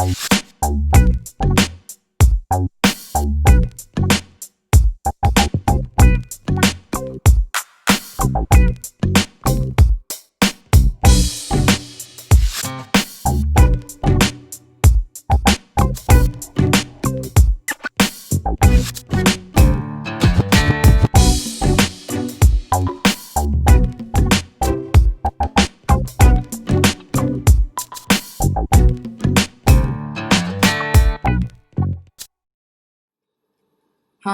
and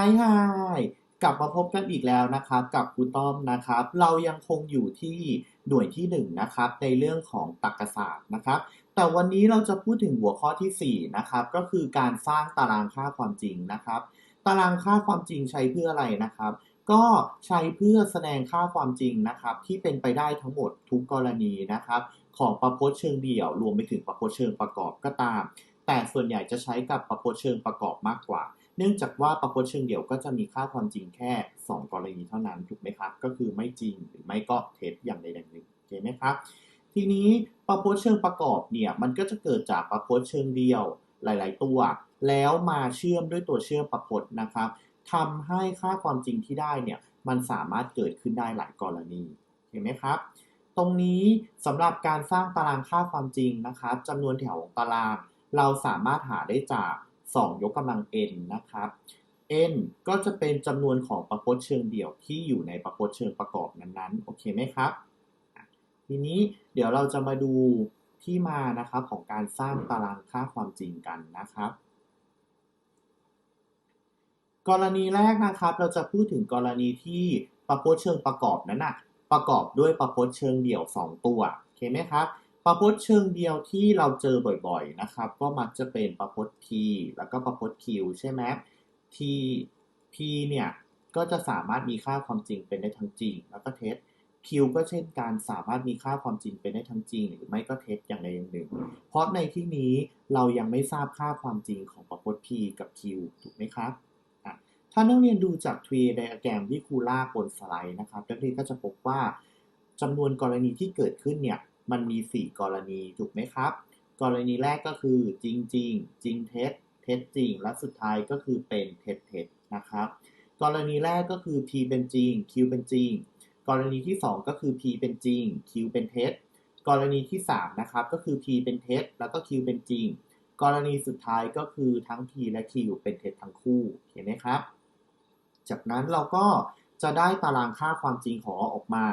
ายฮาย กลับมาพบกันอีกแล้วนะครับ กับครูต้อมนะครับ เรายังคงอยู่ที่หน่วยที่1นงนะครับ ในเรื่องของตรรกศาสตร์นะครับ แต่วันนี้เราจะพูดถึงหัวข้อทีสี่ 4 นะครับ ก็คือการสร้างตารางค่าความจริงนะครับ ตารางค่าความจริงใช้เพื่ออะไรนะครับ ก็ใช้เพื่อแสดงค่าความจริงนะครับ ที่เป็นไปได้ทั้งหมดทุกกรณีนะครับ ของประพจน์เชิงเดี่ยว รวมไปถึงประพจน์เชิงประกอบก็ตาม แต่ส่วนใหญ่จะใช้กับประพจน์เชิงประกอบมากกว่า เนื่องจากว่าประพจน์เชิงเดี่ยวก็จะมีค่าความจริงแค่ 2 กรณีเท่านั้นถูกไหมครับ ก็คือไม่จริงหรือไม่ก็เท็จอย่างใดอย่างหนึ่งโอเคไหมครับ ทีนี้ประพจน์เชิงประกอบเนี่ยมันก็จะเกิดจากประพจน์เชิงเดี่ยวหลาย ๆ ตัว แล้วมาเชื่อมด้วยตัวเชื่อมประพจน์นะครับทำให้ค่าความจริงที่ได้เนี่ยมันสามารถเกิดขึ้นได้หลายกรณีเห็นไหมครับ ตรงนี้สำหรับการสร้างตารางค่าความจริงนะครับจำนวนแถวของตาราง เราสามารถหาได้จาก 2 ยกกำลัง n นะครับ n ก็จะเป็นจำนวนของประพจน์เชิงเดี่ยวที่อยู่ในประพจน์เชิงประกอบนั้นๆ โอเคไหมครับ ทีนี้เดี๋ยวเราจะมาดูที่มานะครับของการสร้างตารางค่าความจริงกันนะครับ กรณีแรกนะครับเราจะพูดถึงกรณีที่ประพจน์เชิงประกอบนั้นนะประกอบด้วยประพจน์เชิงเดี่ยว 2 ตัว โอเคไหมครับ ประพจน์เชิงเดียวที่เราเจอบ่อยๆนะครับ ก็มักจะเป็นประพจน์ t แล้วก็ประพจน์ q ใช่ไหม t p เนี่ยก็จะสามารถมีค่าความจริงเป็นได้ทั้งจริง แล้วก็เท็จ q ก็เช่นกันสามารถมีค่าความจริงเป็นได้ทั้งจริง หรือไม่ก็เท็จอย่างใดอย่างหนึ่ง เพราะในที่นี้เรายังไม่ทราบค่าความจริงของประพจน์ p กับ q ถูกไหมครับถ้านักเรียนดูจาก tree diagram ที่ครูลากบนสไลด์นะครับนักเรียนก็จะพบว่าจำนวนกรณีที่เกิดขึ้นเนี่ย มันมี 4 กรณีถูกไหมครับ กรณีแรกก็คือจริงจริงจริงเท็จเท็จจริง และสุดท้ายก็คือเป็นเท็จเท็จนะครับ กรณีแรกก็คือ p เป็นจริง q เป็นจริง กรณีที่ 2 ก็คือ p เป็นจริง q เป็นเท็จกรณีที่ 3 นะครับก็คือ p เป็นเท็จแล้วก็ q เป็นจริง กรณีสุดท้ายก็คือทั้ง p และ q เป็นเท็จทั้งคู่เห็นไหมครับ จากนั้นเราก็จะได้ตารางค่าความจริงของเราออกมา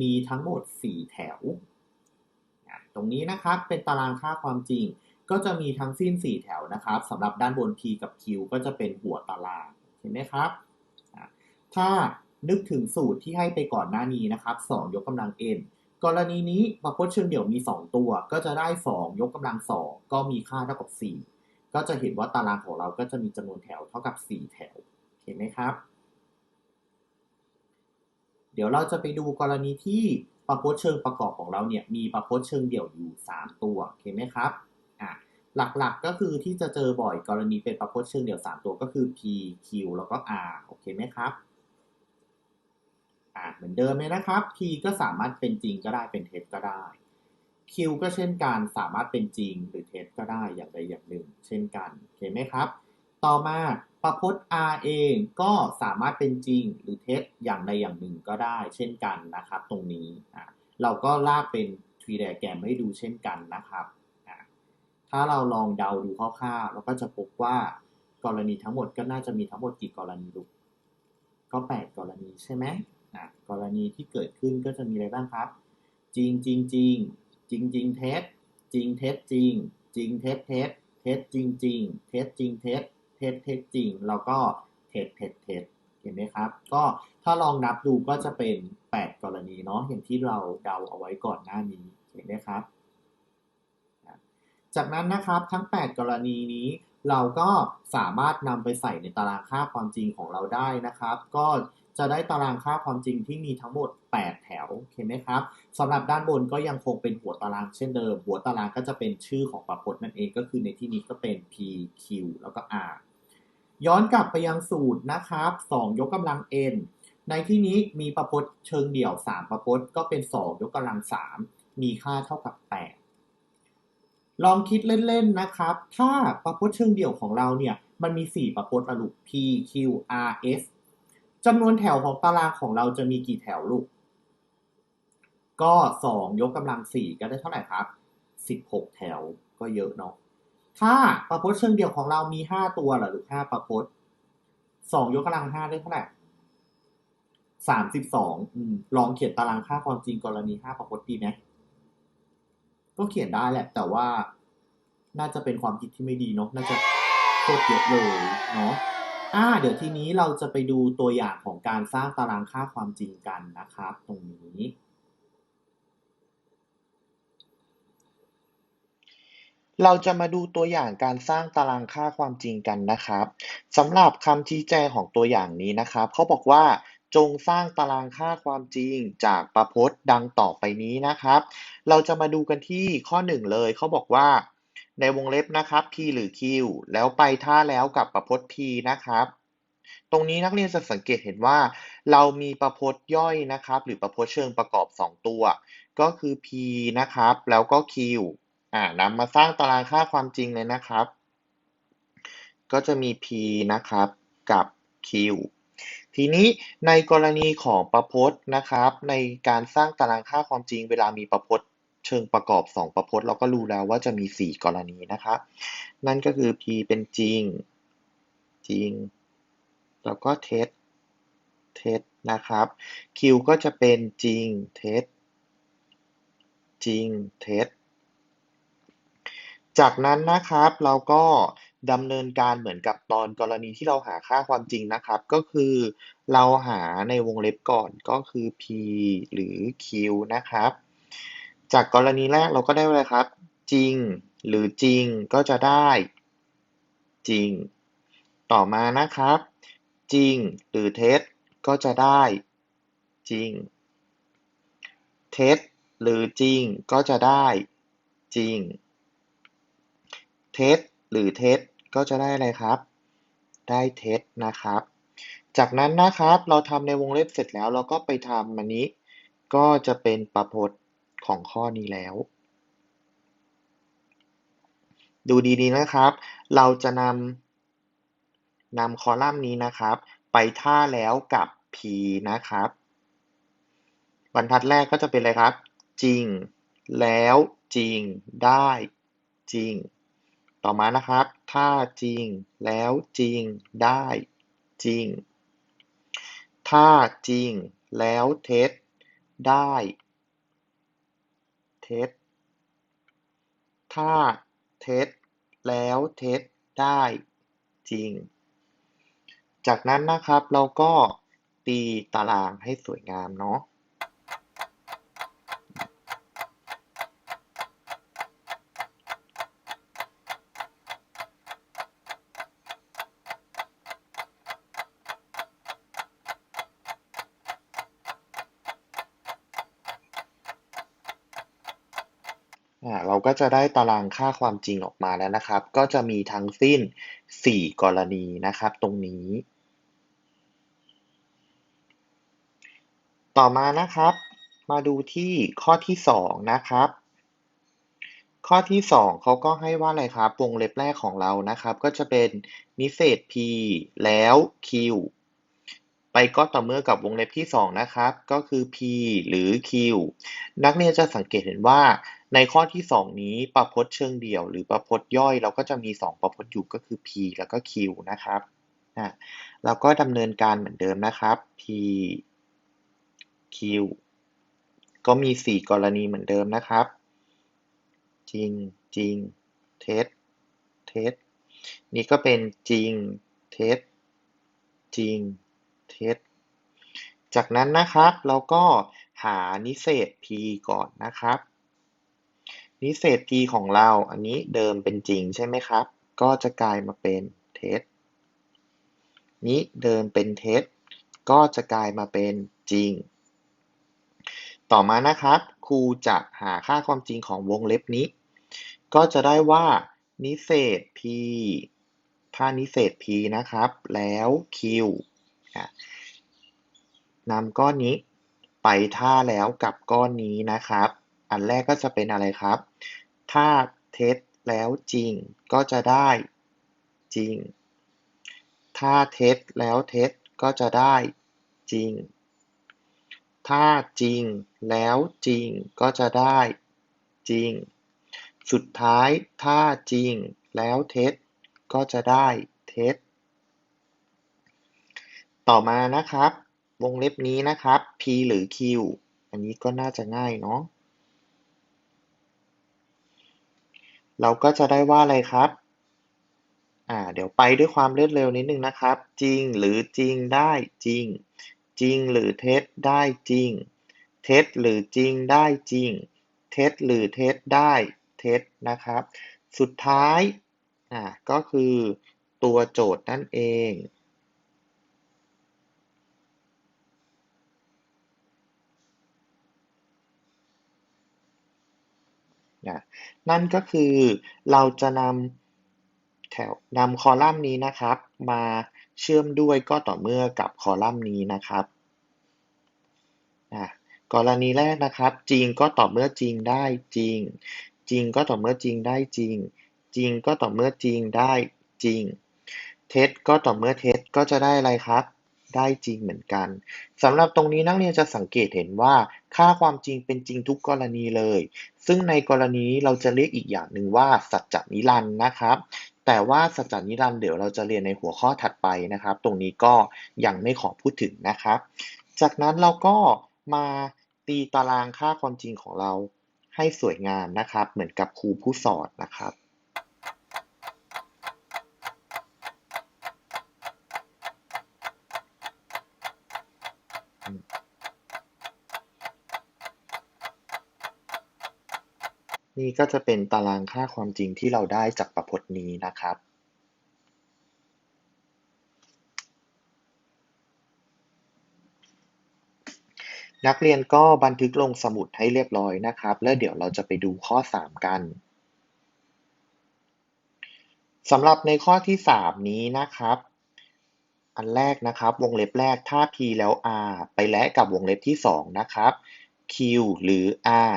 มีทั้งหมด 4 แถว ตรงนี้นะครับเป็นตารางค่าความจริง ก็จะมีทั้งสิ้น 4 แถวนะครับสำหรับด้านบน p กับ q ก็จะเป็นหัวตารางเห็นไหมครับถ้านึกถึงสูตรที่ให้ไปก่อนหน้านี้นะครับ 2 ยกกำลัง n กรณีนี้ประพจน์เชิงเดี่ยวมี 2 ตัว ก็จะได้ 2 ยกกำลัง 2 ก็มีค่าเท่ากับ 4 ก็จะเห็นว่าตารางของเราก็จะมีจำนวนแถวเท่ากับ 4 แถว เห็นไหมครับ เดี๋ยวเราจะไปดูกรณีที่ ประพจน์เชิงประกอบของเราเนี่ยมีประพจน์เชิงเดี่ยวอยู่ 3 ตัวโอเคไหมครับอะหลักๆก็คือที่จะเจอบ่อยกรณีเป็นประพจน์เชิงเดี่ยว 3 ตัวก็คือ p q แล้วก็ r โอเคไหมครับอะเหมือนเดิมเลยนะครับ p ก็สามารถเป็นจริงก็ได้เป็นเท็จก็ได้ q ก็เช่นกันสามารถเป็นจริงหรือเท็จก็ได้อย่างใดอย่างหนึ่ง เช่นกันโอเคไหมครับ ต่อมา ประพจน์ r เองก็สามารถเป็นจริงหรือเท็จอย่างใดอย่างหนึ่งก็ได้ เช่นกันนะครับตรงนี้เราก็ลากเป็น tree diagram ให้ดูเช่นกันนะครับ ถ้าเราลองเดาดูคร่าวๆเราก็จะพบว่ากรณีทั้งหมดก็น่าจะมีทั้งหมดกี่กรณีลูกก็ 8 กรณีใช่ไหมกรณีที่เกิดขึ้นก็จะมีอะไรบ้างครับ จริงจริงจริงจริงจริงเท็จจริงเท็จจริง จริงเท็จเท็จเท็จจริงจริงเท็จจริงเท็จ เท็จเท็จจริง แล้วก็เท็จเท็จเท็จเห็นไหมครับ ก็ถ้าลองนับดูก็จะเป็น 8 กรณีเนาะอย่างที่เราเดาเอาไว้ก่อนหน้านี้เห็นไหมครับ จากนั้นนะครับทั้ง 8 กรณีนี้เราก็สามารถนำไปใส่ในตารางค่าความจริงของเราได้นะครับ ก็จะได้ตารางค่าความจริงที่มีทั้งหมด 8 แถวเห็นไหมครับสำหรับด้านบนก็ยังคงเป็นหัวตารางเช่นเดิม หัวตารางก็จะเป็นชื่อของประพจน์นั่นเองก็คือในที่นี้ก็เป็น p q แล้วก็ r ย้อนกลับไปยังสูตรนะครับ 2 ยกกำลัง n ในที่นี้มีประพจน์เชิงเดี่ยว 3 ประพจน์ก็เป็น 2 ยกกำลัง 3 มีค่าเท่ากับ 8 ลองคิดเล่นๆนะครับ ถ้าประพจน์เชิงเดี่ยวของเราเนี่ย มันมี 4 ประพจน์ลูก P Q R S จำนวนแถวของตารางของเราจะมีกี่แถวลูก ก็ 2 ยกกำลัง 4 ก็ได้เท่าไหร่ครับ 16 แถวก็เยอะเนาะ ถ้าประพจน์เชิงเดี่ยวของเรามี5ตัวหรือลูก5ประพจน์2ยกกำลัง5ได้เท่าไหร่32อืมลองเขียนตารางค่าความจริงกรณี5ประพจน์ดีไหมก็เขียนได้แหละ แต่ว่าน่าจะเป็นความคิดที่ไม่ดีเนาะน่าจะโคตรเยอะเลยเนาะอ่า เดี๋ยวทีนี้เราจะไปดูตัวอย่างของการสร้างตารางค่าความจริงกันนะครับ ตรงนี้ เราจะมาดูตัวอย่างการสร้างตารางค่าความจริงกันนะครับสำหรับคำชี้แจงของตัวอย่างนี้นะครับเขาบอกว่าจงสร้างตารางค่าความจริงจากประพจน์ดังต่อไปนี้นะครับ เราจะมาดูกันที่ข้อ 1 เลยเขาบอกว่า ในวงเล็บนะครับ p หรือ q แล้วไปท่าแล้วกับประพจน์ p นะครับ ตรงนี้นักเรียนจะสังเกตเห็นว่า เรามีประพจน์ย่อยนะครับ หรือประพจน์เชิงประกอบ 2 ตัว ก็คือ p นะครับ แล้วก็ q อ่านำมาสร้างตารางค่าความจริงเลยนะครับ ก็จะมี p นะครับกับ q ทีนี้ในกรณีของประพจน์นะครับ ในการสร้างตารางค่าความจริง เวลามีประพจน์เชิงประกอบ 2 ประพจน์เราก็รู้แล้วว่าจะมี 4 กรณีนะครับ นั่นก็คือ p เป็นจริง จริง แล้วก็เท็จเท็จนะครับ q ก็จะเป็นจริงเท็จจริงเท็จ จากนั้นนะครับเราก็ดำเนินการเหมือนกับตอนกรณีที่เราหาค่าความจริงนะครับ ก็คือเราหาในวงเล็บก่อนก็คือ p หรือ q นะครับ จากกรณีแรกเราก็ได้อะไรครับ จริงหรือจริงก็จะได้ จริง ต่อมานะครับ จริงหรือเท็จก็จะได้ จริง เท็จหรือจริงก็จะได้ จริง เท็จหรือเท็จก็จะได้อะไรครับ ได้เท็จนะครับ จากนั้นนะครับเราทำในวงเล็บเสร็จแล้วเราก็ไปทำอันนี้ ก็จะเป็นประพจน์ของข้อนี้แล้ว ดูดีๆนะครับ เราจะนำนำคอลัมน์นี้นะครับ ไปท่าแล้วกับ p นะครับ บรรทัดแรกก็จะเป็นอะไรครับ จริง แล้วจริง ได้ จริง ต่อมานะครับ ถ้าจริงแล้วจริงได้จริง ถ้าจริงแล้วเท็จได้เท็จ ถ้าเท็จแล้วเท็จได้จริง จากนั้นนะครับเราก็ตีตารางให้สวยงามเนาะ เราก็จะได้ตารางค่าความจริงออกมาแล้วนะครับ ก็จะมีทั้งสิ้น 4 กรณีนะครับ ตรงนี้ ต่อมานะครับ มาดูที่ข้อที่ 2 นะครับ ข้อที่ 2เขาก็ให้ว่าอะไรครับวงเล็บแรกของเรานะครับ ก็จะเป็นนิเศษ p แล้ว q ไปก็ต่อเมื่อกับวงเล็บที่ 2 นะครับ ก็คือ p หรือ q นักเรียนจะสังเกตเห็นว่า ในข้อที่ 2 นี้ประพจน์เชิงเดี่ยว หรือประพจน์ย่อย เราก็จะมี 2 ประพจน์อยู่ก็คือ p แล้วก็ q นะครับอ่าเราก็ดำเนินการเหมือนเดิมนะครับ p q ก็มี 4 กรณีเหมือนเดิมนะครับ จริงจริงเท็จเท็จนี่ก็เป็นจริงเท็จจริงเท็จจากนั้นนะครับเราก็หานิเศษ p ก่อนนะครับ นิเศษ p ของเราอันนี้เดิมเป็นจริงใช่ไหมครับ ก็จะกลายมาเป็นเท็จนี้เดิมเป็นเท็จก็จะกลายมาเป็นจริง ต่อมานะครับครูจะหาค่าความจริงของวงเล็บนี้ ก็จะได้ว่านิเศษ p ถ้านิเศษ p นะครับ แล้ว q นำก้อนนี้ไปท่าแล้วกับก้อนนี้นะครับ อันแรกก็จะเป็นอะไรครับท่าเท็จแล้วจริงก็จะได้จริง ถ้าเท็จแล้วเท็จก็จะได้จริง ถ้าจริงแล้วจริงก็จะได้จริง สุดท้ายถ้าจริงแล้วเท็จก็จะได้เท็จ ต่อมานะครับ วงเล็บนี้นะครับ p หรือ q อันนี้ก็น่าจะง่ายเนาะ เราก็จะได้ว่าอะไรครับ อ่า เดี๋ยวไปด้วยความรวดเร็วนิดนึงนะครับ จริงหรือจริงได้จริง จริงหรือเท็จได้จริง เท็จหรือจริงได้จริง เท็จหรือเท็จได้เท็จนะครับ สุดท้าย อ่า ก็คือตัวโจทย์นั่นเอง นะนั่นก็คือเราจะนำแถวนำคอลัมน์นี้นะครับ มาเชื่อมด้วยก็ต่อเมื่อกับคอลัมน์นี้นะครับนะกรณีแรกนะครับ จริงก็ต่อเมื่อจริงได้จริง จริงก็ต่อเมื่อจริงได้จริง จริงก็ต่อเมื่อจริงได้จริง เท็จก็ต่อเมื่อเท็จก็จะได้อะไรครับ ได้จริงเหมือนกันสำหรับตรงนี้นักเรียนจะสังเกตเห็นว่าค่าความจริงเป็นจริงทุกกรณีเลย ซึ่งในกรณีเราจะเรียกอีกอย่างหนึ่งว่า สัจจนิรันดร์นะครับ แต่ว่าสัจจนิรันดร์เดี๋ยวเราจะเรียนในหัวข้อถัดไปนะครับ ตรงนี้ก็ยังไม่ขอพูดถึงนะครับ จากนั้นเราก็มาตีตารางค่าความจริงของเราให้สวยงามนะครับ เหมือนกับครูผู้สอนนะครับ นี่ก็จะเป็นตารางค่าความจริงที่เราได้จากประพจน์นี้นะครับ นักเรียนก็บันทึกลงสมุดให้เรียบร้อยนะครับ แล้วเดี๋ยวเราจะไปดูข้อ 3 กันสำหรับในข้อที่ 3 นี้นะครับ อันแรกนะครับ วงเล็บแรกถ้า p แล้ว r ไปและกับวงเล็บที่ 2 นะครับ q หรือ r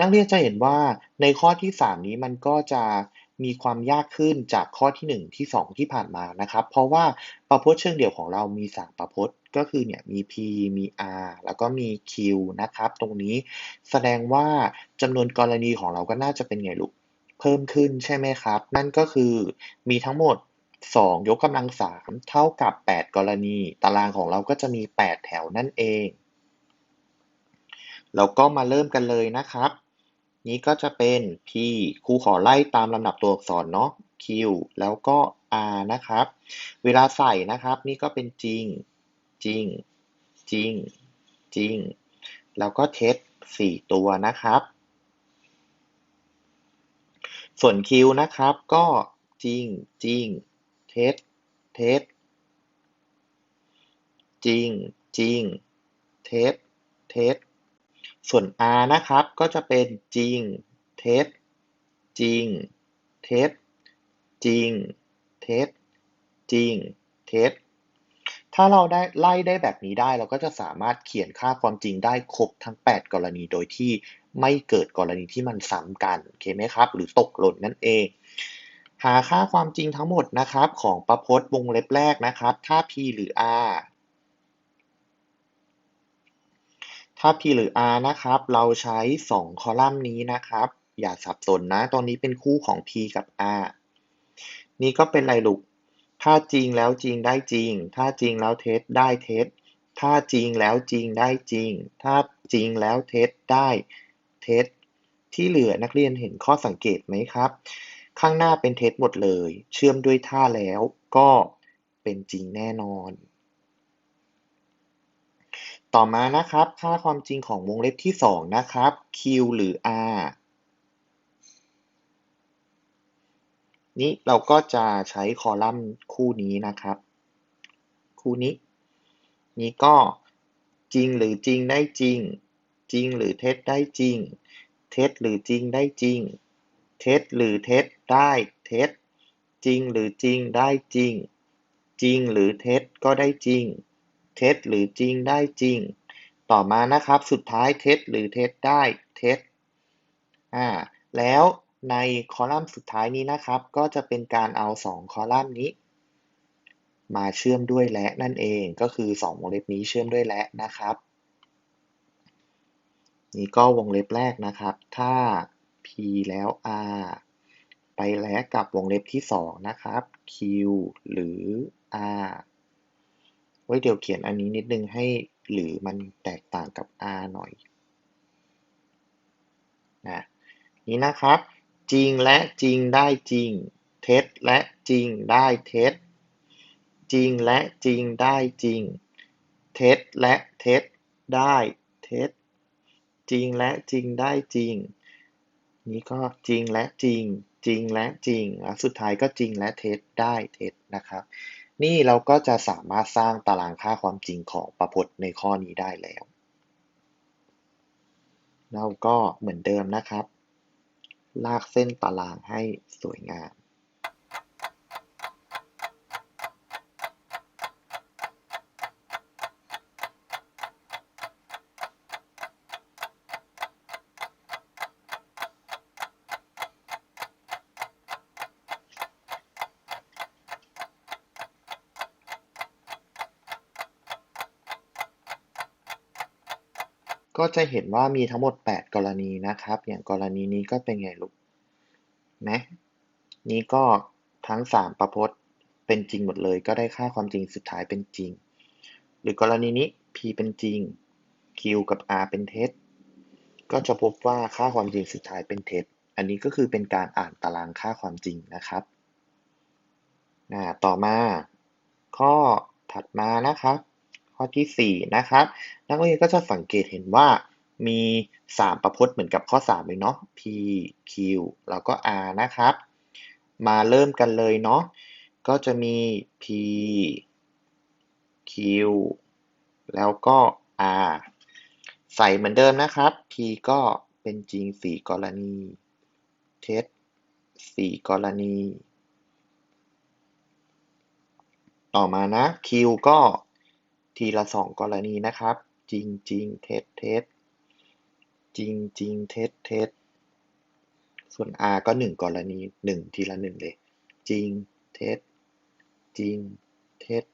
นักเรียนจะเห็นว่าในข้อที่ 3 นี้มันก็จะมีความยากขึ้นจากข้อที่ 1 ที่ 2 ที่ผ่านมานะครับ เพราะว่าประพจน์เชิงเดี่ยวของเรามี 3 ประพจน์ ก็คือเนี่ยมี p มี r แล้วก็มี q นะครับ ตรงนี้แสดงว่าจำนวนกรณีของเราก็น่าจะเป็นไงลูก เพิ่มขึ้นใช่ไหมครับ นั่นก็คือมีทั้งหมด 2 ยกกำลัง 3 เท่ากับ 8 กรณี ตารางของเราก็จะมี 8 แถวนั่นเอง เราก็มาเริ่มกันเลยนะครับ นี้ก็จะเป็น p ครูขอไล่ตามลำดับตัวอักษรเนาะ q แล้วก็ r นะครับ เวลาใส่นะครับนี่ก็เป็นจริง จริง จริง จริง แล้วก็เท็จ4ตัวนะครับ ส่วน q นะครับก็จริง จริง เท็จ เท็จ จริง จริง เท็จ เท็จ ส่วน r นะครับก็จะเป็นจริง เท็จ จริง เท็จ จริง เท็จ จริง เท็จ ถ้าเราได้ไล่ได้แบบนี้ได้เราก็จะสามารถเขียนค่าความจริงได้ครบทั้ง 8 กรณีโดยที่ไม่เกิดกรณีที่มันซ้ำกันโอเคไหมครับ หรือตกหล่นนั่นเอง หาค่าความจริงทั้งหมดนะครับของประพจน์วงเล็บแรกนะครับ ถ้า p หรือ r ถ้า p หรือ r นะครับ เราใช้ 2 คอลัมน์นี้นะครับ อย่าสับสนนะ ตอนนี้เป็นคู่ของ p กับ r นี่ก็เป็นไรลูก ถ้าจริงแล้วจริงได้จริง ถ้าจริงแล้วเท็จได้เท็จ ถ้าจริงแล้วจริงได้จริง ถ้าจริงแล้วเท็จได้เท็จ ที่เหลือนักเรียนเห็นข้อสังเกตไหมครับ ข้างหน้าเป็นเท็จหมดเลย เชื่อมด้วยท่าแล้วก็เป็นจริงแน่นอน ต่อมานะครับ ค่าความจริงของวงเล็บที่ 2 นะครับ q หรือ r นี้เราก็จะใช้คอลัมน์คู่นี้นะครับ คู่นี้ นี้ก็จริงหรือจริงได้จริง จริงหรือเท็จได้จริง เท็จหรือจริงได้จริง เท็จหรือเท็จได้เท็จ จริงหรือจริงได้จริง จริงหรือเท็จก็ได้จริง เท็จหรือจริงได้จริง ต่อมานะครับ สุดท้ายเท็จหรือเท็จได้เท็จอ่าแล้วในคอลัมน์สุดท้ายนี้นะครับ ก็จะเป็นการเอา 2 คอลัมน์นี้ มาเชื่อมด้วยและนั่นเองก็คือ 2 วงเล็บนี้เชื่อมด้วยและนะครับนี่ก็วงเล็บแรกนะครับ ถ้า p แล้ว r ไปและกับวงเล็บที่ 2 นะครับ q หรือ r ว้เดี๋ยวเขียนอันนี้นิดนึงให้หรือมันแตกต่างกับ r หน่อยนะนี่นะครับ จริงและจริงได้จริง เท็จและจริงได้เท็จ จริงและจริงได้จริง เท็จและเท็จได้เท็จ จริงและจริงได้จริง นี่ก็จริงและจริง จริงและจริงแล้วสุดท้ายก็จริงและเท็จได้เท็จนะครับ นี่เราก็จะสามารถสร้างตารางค่าความจริงของประพจน์ในข้อนี้ได้แล้ว เราก็เหมือนเดิมนะครับ ลากเส้นตารางให้สวยงาม ก็จะเห็นว่ามีทั้งหมด 8 กรณีนะครับ อย่างกรณีนี้ก็เป็นไงลูกนะนี้ก็ทั้ง 3 ประพจน์เป็นจริงหมดเลย ก็ได้ค่าความจริงสุดท้ายเป็นจริง หรือกรณีนี้ p เป็นจริง q กับ r เป็นเท็จ ก็จะพบว่าค่าความจริงสุดท้ายเป็นเท็จ อันนี้ก็คือเป็นการอ่านตารางค่าความจริงนะครับต่อมา ข้อถัดมานะครับ ข้อที่ 4 นะครับ นักเรียนก็จะสังเกตเห็นว่ามี 3 ประพจน์เหมือนกับข้อ 3 เลยเนาะ p q แล้วก็ r นะครับ มาเริ่มกันเลยเนาะ ก็จะมี p q แล้วก็ r ใส่เหมือนเดิมนะครับ p ก็เป็นจริง 4 กรณี เท็จ 4 กรณี ต่อมานะ q ก็ ทีละ 2 กรณีนะครับ จริงจริงเท็จเท็จจริงจริงเท็จเท็จส่วน r ก็ 1 กรณี 1 ทีละ 1 เลย จริงเท็จจริงเท็จ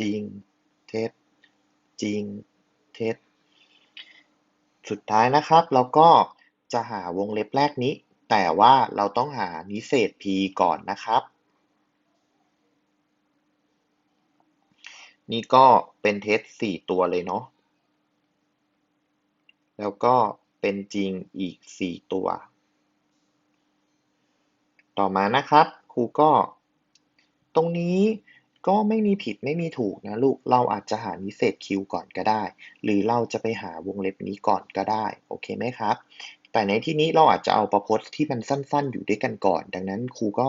จริงเท็จจริงเท็จสุดท้ายนะครับเราก็จะหาวงเล็บแรกนี้ แต่ว่าเราต้องหานิเศษ p ก่อนนะครับ นี่ก็เป็นเท็จ4ตัวเลยเนาะ แล้วก็เป็นจริงอีก4ตัว ต่อมานะครับครูก็ ตรงนี้ก็ไม่มีผิดไม่มีถูกนะลูก เราอาจจะหานิเศษ q ก่อนก็ได้ หรือเราจะไปหาวงเล็บนี้ก่อนก็ได้ โอเคไหมครับ แต่ในที่นี้เราอาจจะเอาประพจน์ที่มันสั้นๆ อยู่ด้วยกันก่อน ดังนั้นครูก็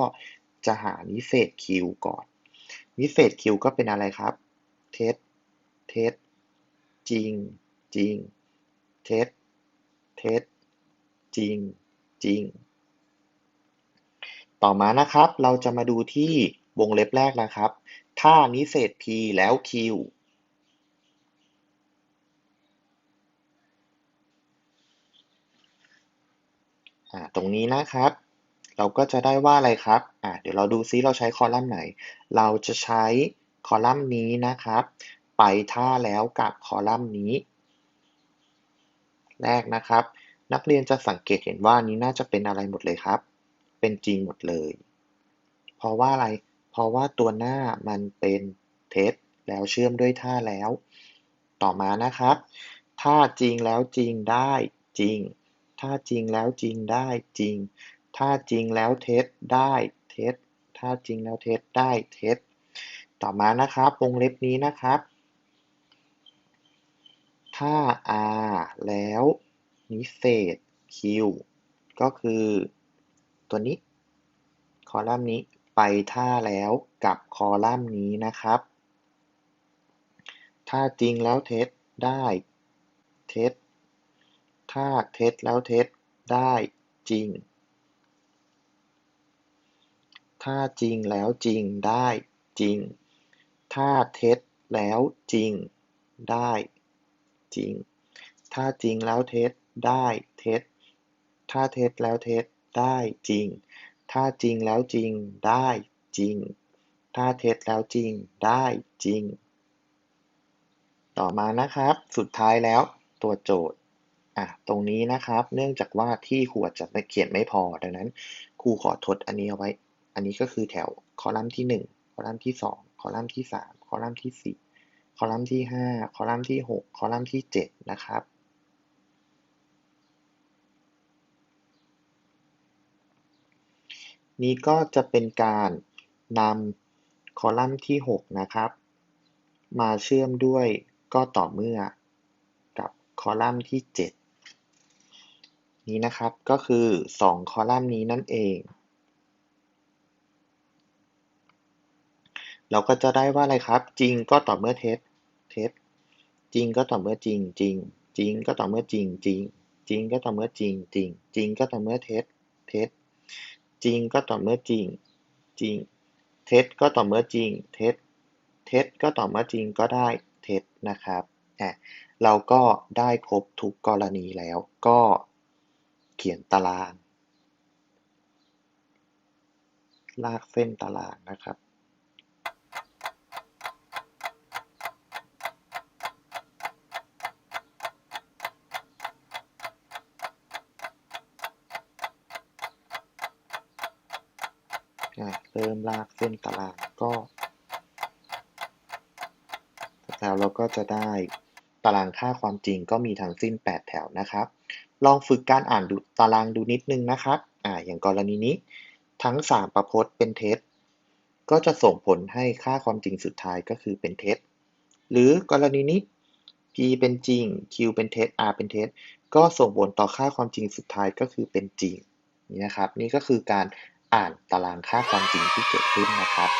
จะหานิเศษ q ก่อน นิเศษ q ก็เป็นอะไรครับ เท็จ เท็จ จริง จริง เท็จ เท็จ จริง จริง ต่อมานะครับ เราจะมาดูที่วงเล็บแรกนะครับ ถ้านิเศษ p แล้ว q ตรงนี้นะครับ เราก็จะได้ว่าอะไรครับ เดี๋ยวเราดูซิเราใช้คอลัมน์ไหน เราจะใช้ คอลัมน์นี้นะครับ ไปท่าแล้วกับคอลัมน์นี้ แรกนะครับ นักเรียนจะสังเกตเห็นว่านี้น่าจะเป็นอะไรหมดเลยครับ เป็นจริงหมดเลย เพราะว่าอะไร เพราะว่าตัวหน้ามันเป็นเท็จแล้วเชื่อมด้วยท่าแล้ว ต่อมานะครับ ถ้าจริงแล้วจริงได้จริง ถ้าจริงแล้วจริงได้จริง ถ้าจริงแล้วเท็จได้เท็จถ้าจริงแล้วเท็จได้เท็จ ต่อมานะครับวงเล็บนี้นะครับถ้า r แล้วนิเศษ q ก็คือตัวนี้ คอลัมน์นี้ไปท่าแล้วกับคอลัมน์นี้นะครับ ถ้าจริงแล้วเท็จได้เท็จถ้าเท็จแล้วเท็จได้จริง ถ้าจริงแล้วจริงได้จริง ถ้าเท็จแล้วจริงได้จริง ถ้าจริงแล้วเท็จได้เท็จ ถ้าเท็จแล้วเท็จได้จริง ถ้าจริงแล้วจริงได้จริง ถ้าเท็จแล้วจริงได้จริง ต่อมานะครับ สุดท้ายแล้วตัวโจทย์อะตรงนี้นะครับ เนื่องจากว่าที่ครูอาจจะเขียนไม่พอ ดังนั้นครูขอทดอันนี้เอาไว้ อันนี้ก็คือแถวคอลัมน์ที่หนึ่งคอลัมน์ที่สอง คอลัมน์ที่สามคอลัมน์ที่สี่คอลัมน์ที่ห้าคอลัมน์ที่หกคอลัมน์ที่เจ็ดนะครับ นี้ก็จะเป็นการนำคอลัมน์ที่ 6 นะครับ มาเชื่อมด้วยก็ต่อเมื่อกับคอลัมน์ที่ 7 นี้นะครับก็คือ 2 คอลัมน์นี้นั่นเอง เราก็จะได้ว่าอะไรครับ จริงก็ต่อเมื่อเท็จเท็จจริงก็ต่อเมื่อจริงจริงจริงก็ต่อเมื่อจริงจริงจริงก็ต่อเมื่อจริงจริงจริงก็ต่อเมื่อเท็จเท็จจริงก็ต่อเมื่อจริงจริงเท็จก็ต่อเมื่อจริงเท็จเท็จก็ต่อเมื่อจริงก็ได้เท็จนะครับอะเราก็ได้ครบทุกกรณีแล้วก็เขียนตาราง ลากเส้นตารางนะครับ อะเริ่มลากเส้นตารางก็แล้วเราก็จะได้ตารางค่าความจริงก็มีทั้งสิ้น 8 แถวนะครับ ลองฝึกการอ่านดูตารางดูนิดนึงนะครับอ่าอย่างกรณีนี้ทั้ง 3 ประพจน์เป็นเท็จ ก็จะส่งผลให้ค่าความจริงสุดท้ายก็คือเป็นเท็จ หรือกรณีนี้ p เป็นจริง q เป็นเท็จ r เป็นเท็จ ก็ส่งผลต่อค่าความจริงสุดท้ายก็คือเป็นจริงนี่นะครับ นี่ก็คือการ อ่านตารางค่าความจริงที่เกิดขึ้นนะครับ